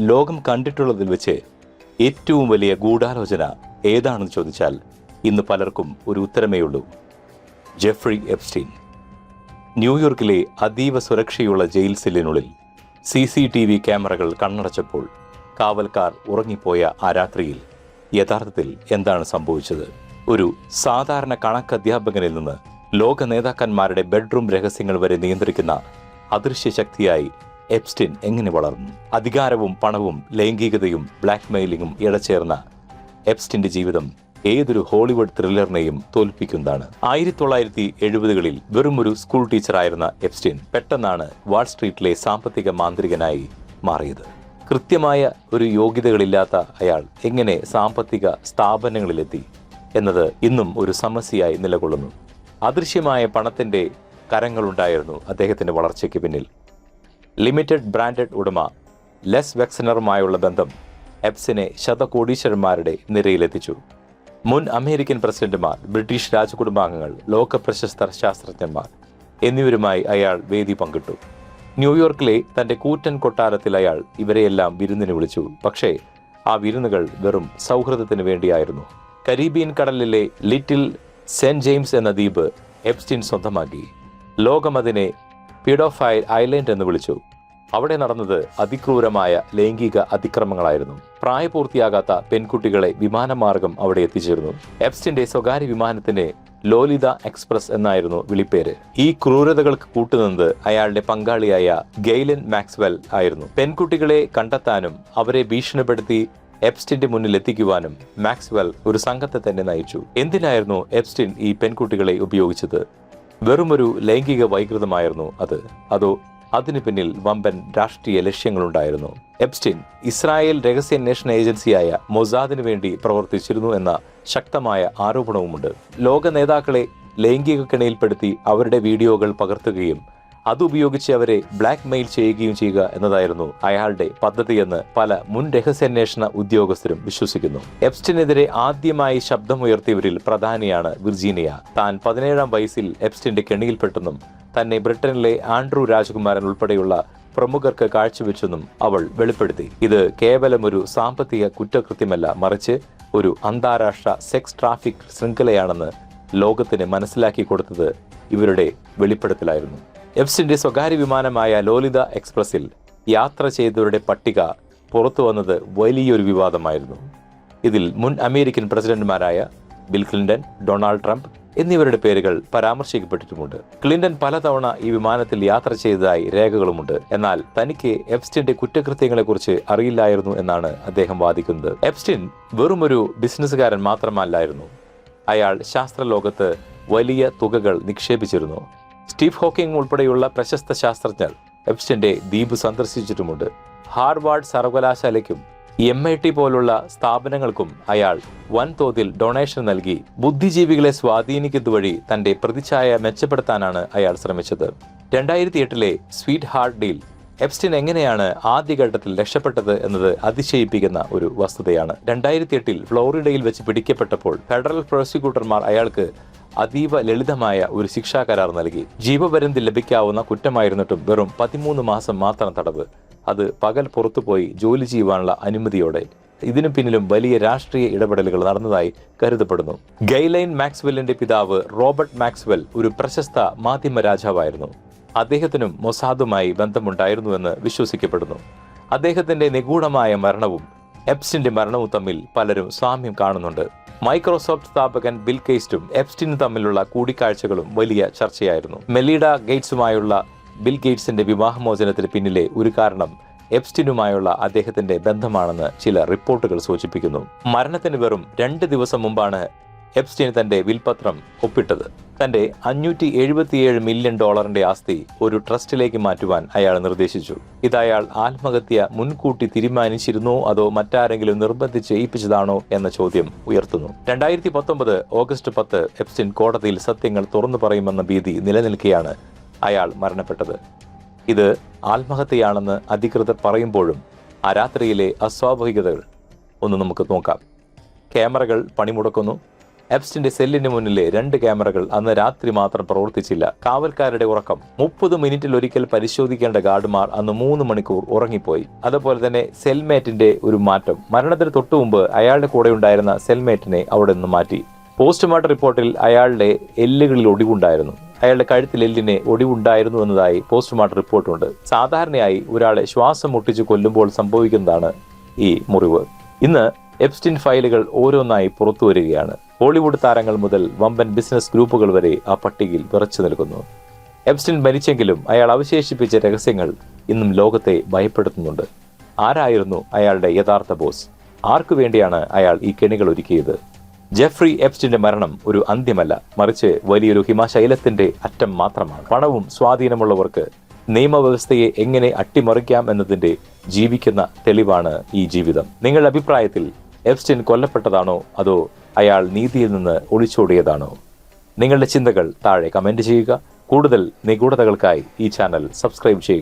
ലോകം കണ്ടിട്ടുള്ളതിൽ വെച്ച് ഏറ്റവും വലിയ ഗൂഢാലോചന ഏതാണെന്ന് ചോദിച്ചാൽ ഇന്ന് പലർക്കും ഒരു ഉത്തരമേ ഉള്ളൂ ജെഫ്രി എപ്സ്റ്റീൻ. ന്യൂയോർക്കിലെ അതീവ സുരക്ഷയുള്ള ജയിൽ സെല്ലിനുള്ളിൽ സി സി ടി വി ക്യാമറകൾ കണ്ണടച്ചപ്പോൾ കാവൽക്കാർ ഉറങ്ങിപ്പോയ ആ രാത്രിയിൽ യഥാർത്ഥത്തിൽ എന്താണ് സംഭവിച്ചത്? ഒരു സാധാരണ കണക്ക് അധ്യാപകനിൽ നിന്ന് ലോക നേതാക്കന്മാരുടെ ബെഡ്റൂം രഹസ്യങ്ങൾ വരെ നിയന്ത്രിക്കുന്ന അദൃശ്യ ശക്തിയായി എപ്സ്റ്റിൻ എങ്ങനെ വളർന്നു? അധികാരവും പണവും ലൈംഗികതയും ബ്ലാക്ക് മെയിലിങ്ങും ഇടചേർന്ന എപ്സ്റ്റിന്റെ ജീവിതം ഏതൊരു ഹോളിവുഡ് ത്രില്ലറിനെയും തോൽപ്പിക്കുന്നതാണ്. ആയിരത്തി തൊള്ളായിരത്തി എഴുപതുകളിൽ ഒരു സ്കൂൾ ടീച്ചറായിരുന്ന എപ്സ്റ്റിൻ പെട്ടെന്നാണ് വാൾസ്ട്രീറ്റിലെ സാമ്പത്തിക മാന്ത്രികനായി മാറിയത്. കൃത്യമായ ഒരു യോഗ്യതകളില്ലാത്ത അയാൾ എങ്ങനെ സാമ്പത്തിക സ്ഥാപനങ്ങളിലെത്തി എന്നത് ഇന്നും ഒരു സമസ്യയായി നിലകൊള്ളുന്നു. അദൃശ്യമായ പണത്തിന്റെ കരങ്ങളുണ്ടായിരുന്നു അദ്ദേഹത്തിന്റെ വളർച്ചയ്ക്ക് പിന്നിൽ. ലിമിറ്റഡ് ബ്രാൻഡഡ് ഉടമ ലെസ് വെക്സനറുമായുള്ള ബന്ധം എപ്സിനെ ശതകോടീശ്വരന്മാരുടെ നിരയിലെത്തിച്ചു. മുൻ അമേരിക്കൻ പ്രസിഡന്റുമാർ ബ്രിട്ടീഷ് രാജകുടുംബാംഗങ്ങൾ ലോക പ്രശസ്ത ശാസ്ത്രജ്ഞന്മാർ എന്നിവരുമായി അയാൾ വേദി പങ്കിട്ടു. ന്യൂയോർക്കിലെ തന്റെ കൂറ്റൻ കൊട്ടാരത്തിൽ അയാൾ ഇവരെയെല്ലാം വിരുന്നിന് വിളിച്ചു. പക്ഷേ ആ വിരുന്നുകൾ വെറും സൗഹൃദത്തിന് വേണ്ടിയായിരുന്നു. കരീബിയൻ കടലിലെ ലിറ്റിൽ സെന്റ് ജെയിംസ് എന്ന ദ്വീപ് എപ്സ്റ്റിൻ സ്വന്തമാക്കി. ലോകം അതിനെ പിഡോഫൈൽ ഐലൻഡ് എന്ന് വിളിച്ചു. അവിടെ നടന്നത് അതിക്രൂരമായ ലൈംഗിക അതിക്രമങ്ങളായിരുന്നു. പ്രായപൂർത്തിയാകാത്ത പെൺകുട്ടികളെ വിമാനമാർഗം അവിടെ എത്തിച്ചേർന്നു. എപ്സ്റ്റിന്റെ സ്വകാര്യ വിമാനത്തിന് ലോലിത എക്സ്പ്രസ് എന്നായിരുന്നു വിളിപ്പേര്. ഈ ക്രൂരതകൾക്ക് കൂട്ടുനിന്നത് അയാളുടെ പങ്കാളിയായ ഗെയ്ലൻ മാക്സ്വെൽ ആയിരുന്നു. പെൺകുട്ടികളെ കണ്ടെത്താനും അവരെ ഭീഷണിപ്പെടുത്തി എപ്സ്റ്റിന്റെ മുന്നിൽ എത്തിക്കുവാനും മാക്സ്വെൽ ഒരു സംഘത്തെ തന്നെ നയിച്ചു. എന്തിനായിരുന്നു എപ്സ്റ്റിൻ ഈ പെൺകുട്ടികളെ ഉപയോഗിച്ചത്? വെറുമൊരു ലൈംഗിക വൈകൃതമായിരുന്നു അത്. അതോ അതിനു പിന്നിൽ വമ്പൻ രാഷ്ട്രീയ ലക്ഷ്യങ്ങളുണ്ടായിരുന്നു. എപ്സ്റ്റിൻ ഇസ്രായേൽ രഹസ്യാന്വേഷണ ഏജൻസിയായ മൊസാദിനു വേണ്ടി പ്രവർത്തിച്ചിരുന്നു എന്ന ശക്തമായ ആരോപണവുമുണ്ട്. ലോക നേതാക്കളെ ലൈംഗിക കിണയിൽപ്പെടുത്തി അവരുടെ വീഡിയോകൾ പകർത്തുകയും അതുപയോഗിച്ച് അവരെ ബ്ലാക്ക് മെയിൽ ചെയ്യുകയും ചെയ്യുക എന്നതായിരുന്നു അയാളുടെ പദ്ധതിയെന്ന് പല മുൻ രഹസ്യാന്വേഷണ ഉദ്യോഗസ്ഥരും വിശ്വസിക്കുന്നു. എപ്സ്റ്റിനെതിരെ ആദ്യമായി ശബ്ദമുയർത്തിയവരിൽ പ്രധാനിയാണ് വിർജീനിയ. താൻ പതിനേഴാം വയസ്സിൽ എപ്സ്റ്റിന്റെ കെണിയിൽപ്പെട്ടെന്നും തന്നെ ബ്രിട്ടനിലെ ആൻഡ്രൂ രാജകുമാരൻ ഉൾപ്പെടെയുള്ള പ്രമുഖർക്ക് കാഴ്ചവെച്ചെന്നും അവൾ വെളിപ്പെടുത്തി. ഇത് കേവലം ഒരു സാമ്പത്തിക കുറ്റകൃത്യമല്ല മറിച്ച് ഒരു അന്താരാഷ്ട്ര സെക്സ് ട്രാഫിക് ശൃംഖലയാണെന്ന് ലോകത്തിന് മനസ്സിലാക്കി കൊടുത്തത് ഇവരുടെ വെളിപ്പെടുത്തലായിരുന്നു. എഫ്സിന്റെ സ്വകാര്യ വിമാനമായ ലോലിത എക്സ്പ്രസിൽ യാത്ര ചെയ്തവരുടെ പട്ടിക പുറത്തു വന്നത് വലിയൊരു വിവാദമായിരുന്നു. ഇതിൽ മുൻ അമേരിക്കൻ പ്രസിഡന്റുമാരായ ബിൽ ക്ലിന്റൺ ഡൊണാൾഡ് ട്രംപ് എന്നിവരുടെ പേരുകൾ പരാമർശിക്കപ്പെട്ടിട്ടുമുണ്ട്. ക്ലിന്റൺ പലതവണ ഈ വിമാനത്തിൽ യാത്ര ചെയ്തതായി രേഖകളുമുണ്ട്. എന്നാൽ തനിക്ക് എപ്സ്റ്റിന്റെ കുറ്റകൃത്യങ്ങളെക്കുറിച്ച് അറിയില്ലായിരുന്നു എന്നാണ് അദ്ദേഹം വാദിക്കുന്നത്. എപ്സ്റ്റിൻ വെറുമൊരു ബിസിനസ്സുകാരൻ മാത്രമല്ലായിരുന്നു. അയാൾ ശാസ്ത്രലോകത്ത് വലിയ തുകകൾ നിക്ഷേപിച്ചിരുന്നു. സ്റ്റീഫ് ഹോക്കിംഗ് ഉൾപ്പെടെയുള്ള പ്രശസ്ത ശാസ്ത്രജ്ഞർ എപ്സ്റ്റിന്റെ ദ്വീപ് സന്ദർശിച്ചിട്ടുമുണ്ട്. ഹാർവാർഡ് സർവകലാശാലയ്ക്കും എം ഐ ടി പോലുള്ള സ്ഥാപനങ്ങൾക്കും അയാൾ വൻതോതിൽ ഡൊണേഷൻ നൽകി ബുദ്ധിജീവികളെ സ്വാധീനിക്കുന്നതുവഴി തന്റെ പ്രതിച്ഛായ മെച്ചപ്പെടുത്താനാണ് അയാൾ ശ്രമിച്ചത്. രണ്ടായിരത്തി എട്ടിലെ സ്വീറ്റ് ഹാർട്ട് ഡീൽ എപ്സ്റ്റിൻ എങ്ങനെയാണ് ആദ്യഘട്ടത്തിൽ രക്ഷപ്പെട്ടത് എന്നത് അതിശയിപ്പിക്കുന്ന ഒരു വസ്തുതയാണ്. രണ്ടായിരത്തി എട്ടിൽ ഫ്ലോറിഡയിൽ വെച്ച് പിടിക്കപ്പെട്ടപ്പോൾ ഫെഡറൽ പ്രോസിക്യൂട്ടർമാർ അയാൾക്ക് അതീവ ലളിതമായ ഒരു ശിക്ഷാ കരാർ നൽകി. ജീവപര്യന്തി ലഭിക്കാവുന്ന കുറ്റമായിരുന്നിട്ടും വെറും പതിമൂന്ന് മാസം മാത്രം തടവ്. അത് പകൽ പുറത്തുപോയി ജോലി ചെയ്യുവാനുള്ള അനുമതിയോടെ. ഇതിനു പിന്നിലും വലിയ രാഷ്ട്രീയ ഇടപെടലുകൾ നടന്നതായി കരുതപ്പെടുന്നു. ഗെയ്ലൈൻ മാക്സ്വെല്ലിന്റെ പിതാവ് റോബർട്ട് മാക്സ്വെൽ ഒരു പ്രശസ്ത മാധ്യമ രാജാവായിരുന്നു. അദ്ദേഹത്തിനും മൊസാദുമായി ബന്ധമുണ്ടായിരുന്നുവെന്ന് വിശ്വസിക്കപ്പെടുന്നു. അദ്ദേഹത്തിന്റെ നിഗൂഢമായ മരണവും എപ്സ്റ്റിന്റെ മരണവും തമ്മിൽ പലരും സാമ്യം കാണുന്നുണ്ട്. മൈക്രോസോഫ്റ്റ് സ്ഥാപകൻ ബിൽ ഗേറ്റ്സും എപ്സ്റ്റിനും തമ്മിലുള്ള കൂടിക്കാഴ്ചകളും വലിയ ചർച്ചയായിരുന്നു. മെലീഡ ഗേറ്റ്സുമായുള്ള ബിൽ ഗേറ്റ്സിന്റെ വിവാഹമോചനത്തിന് പിന്നിലെ ഒരു കാരണം എപ്സ്റ്റിനുമായുള്ള അദ്ദേഹത്തിന്റെ ബന്ധമാണെന്ന് ചില റിപ്പോർട്ടുകൾ സൂചിപ്പിക്കുന്നു. മരണത്തിന് വെറും രണ്ട് ദിവസം മുമ്പാണ് എപ്സ്റ്റിൻ തന്റെ വിൽപത്രം ഒപ്പിട്ടത്. തന്റെ അഞ്ഞൂറ്റി എഴുപത്തിയേഴ് മില്യൺ ഡോളറിന്റെ ആസ്തി ഒരു ട്രസ്റ്റിലേക്ക് മാറ്റുവാൻ അയാൾ നിർദ്ദേശിച്ചു. ഇത് അയാൾ ആത്മഹത്യ മുൻകൂട്ടി തീരുമാനിച്ചിരുന്നോ അതോ മറ്റാരെങ്കിലും നിർബന്ധിച്ച് ഏൽപ്പിച്ചതാണോ എന്ന ചോദ്യം ഉയർത്തുന്നു. രണ്ടായിരത്തി പത്തൊമ്പത് ഓഗസ്റ്റ് പത്ത് എപ്സ്റ്റിൻ കോടതിയിൽ സത്യങ്ങൾ തുറന്നു പറയുമെന്ന ഭീതി നിലനിൽക്കെയാണ് അയാൾ മരണപ്പെട്ടത്. ഇത് ആത്മഹത്യയാണെന്ന് അധികൃതർ പറയുമ്പോഴും ആ രാത്രിയിലെ അസ്വാഭാവികതകൾ ഒന്ന് നമുക്ക് നോക്കാം. ക്യാമറകൾ പണിമുടക്കുന്നു. എപ്സ്റ്റിന്റെ സെല്ലിന് മുന്നിലെ രണ്ട് ക്യാമറകൾ അന്ന് രാത്രി മാത്രം പ്രവർത്തിച്ചില്ല. കാവൽക്കാരുടെ ഉറക്കം. മുപ്പത് മിനിറ്റിൽ ഒരിക്കൽ പരിശോധിക്കേണ്ട ഗാർഡുമാർ അന്ന് മൂന്ന് മണിക്കൂർ ഉറങ്ങിപ്പോയി. അതുപോലെ തന്നെ സെൽമേറ്റിന്റെ ഒരു മാറ്റം. മരണത്തിന് തൊട്ടു മുമ്പ് അയാളുടെ കൂടെ ഉണ്ടായിരുന്ന സെൽമേറ്റിനെ അവിടെ നിന്ന് മാറ്റി. പോസ്റ്റ്മോർട്ടം റിപ്പോർട്ടിൽ അയാളുടെ എല്ലുകളിൽ ഒടിവുണ്ടായിരുന്നു. അയാളുടെ കഴുത്തിൽ എല്ലിന് ഒടിവുണ്ടായിരുന്നു എന്നതായി പോസ്റ്റ്മോർട്ടം റിപ്പോർട്ടുണ്ട്. സാധാരണയായി ഒരാളെ ശ്വാസം മുട്ടിച്ച് കൊല്ലുമ്പോൾ സംഭവിക്കുന്നതാണ് ഈ മുറിവ്. ഇന്ന് എപ്സ്റ്റിൻ ഫയലുകൾ ഓരോന്നായി പുറത്തു വരികയാണ്. ഹോളിവുഡ് താരങ്ങൾ മുതൽ വമ്പൻ ബിസിനസ് ഗ്രൂപ്പുകൾ വരെ ആ പട്ടികയിൽ വിറച്ചു നിൽക്കുന്നു. എപ്സ്റ്റിൻ മരിച്ചെങ്കിലും അയാൾ അവശേഷിപ്പിച്ച രഹസ്യങ്ങൾ ഇന്നും ലോകത്തെ ഭയപ്പെടുത്തുന്നുണ്ട്. ആരായിരുന്നു അയാളുടെ യഥാർത്ഥ ബോസ്? ആർക്കു വേണ്ടിയാണ് അയാൾ ഈ കെണികൾ ഒരുക്കിയത്? ജെഫ്രി എപ്സ്റ്റിന്റെ മരണം ഒരു അന്ത്യമല്ല. മറിച്ച് വലിയൊരു ഹിമാശൈലത്തിന്റെ അറ്റം മാത്രമാണ്. പണവും സ്വാധീനമുള്ളവർക്ക് നിയമവ്യവസ്ഥയെ എങ്ങനെ അട്ടിമറിക്കാം എന്നതിന്റെ ജീവിക്കുന്ന തെളിവാണ് ഈ ജീവിതം. നിങ്ങളുടെ അഭിപ്രായത്തിൽ എപ്സ്റ്റിൻ കൊല്ലപ്പെട്ടതാണോ? അതോ അയാൾ നീതിയിൽ നിന്ന് ഒളിച്ചോടിയതാണോ? നിങ്ങളുടെ ചിന്തകൾ താഴെ കമന്റ് ചെയ്യുക. കൂടുതൽ നിഗൂഢതകൾക്കായി ഈ ചാനൽ സബ്സ്ക്രൈബ് ചെയ്യുക.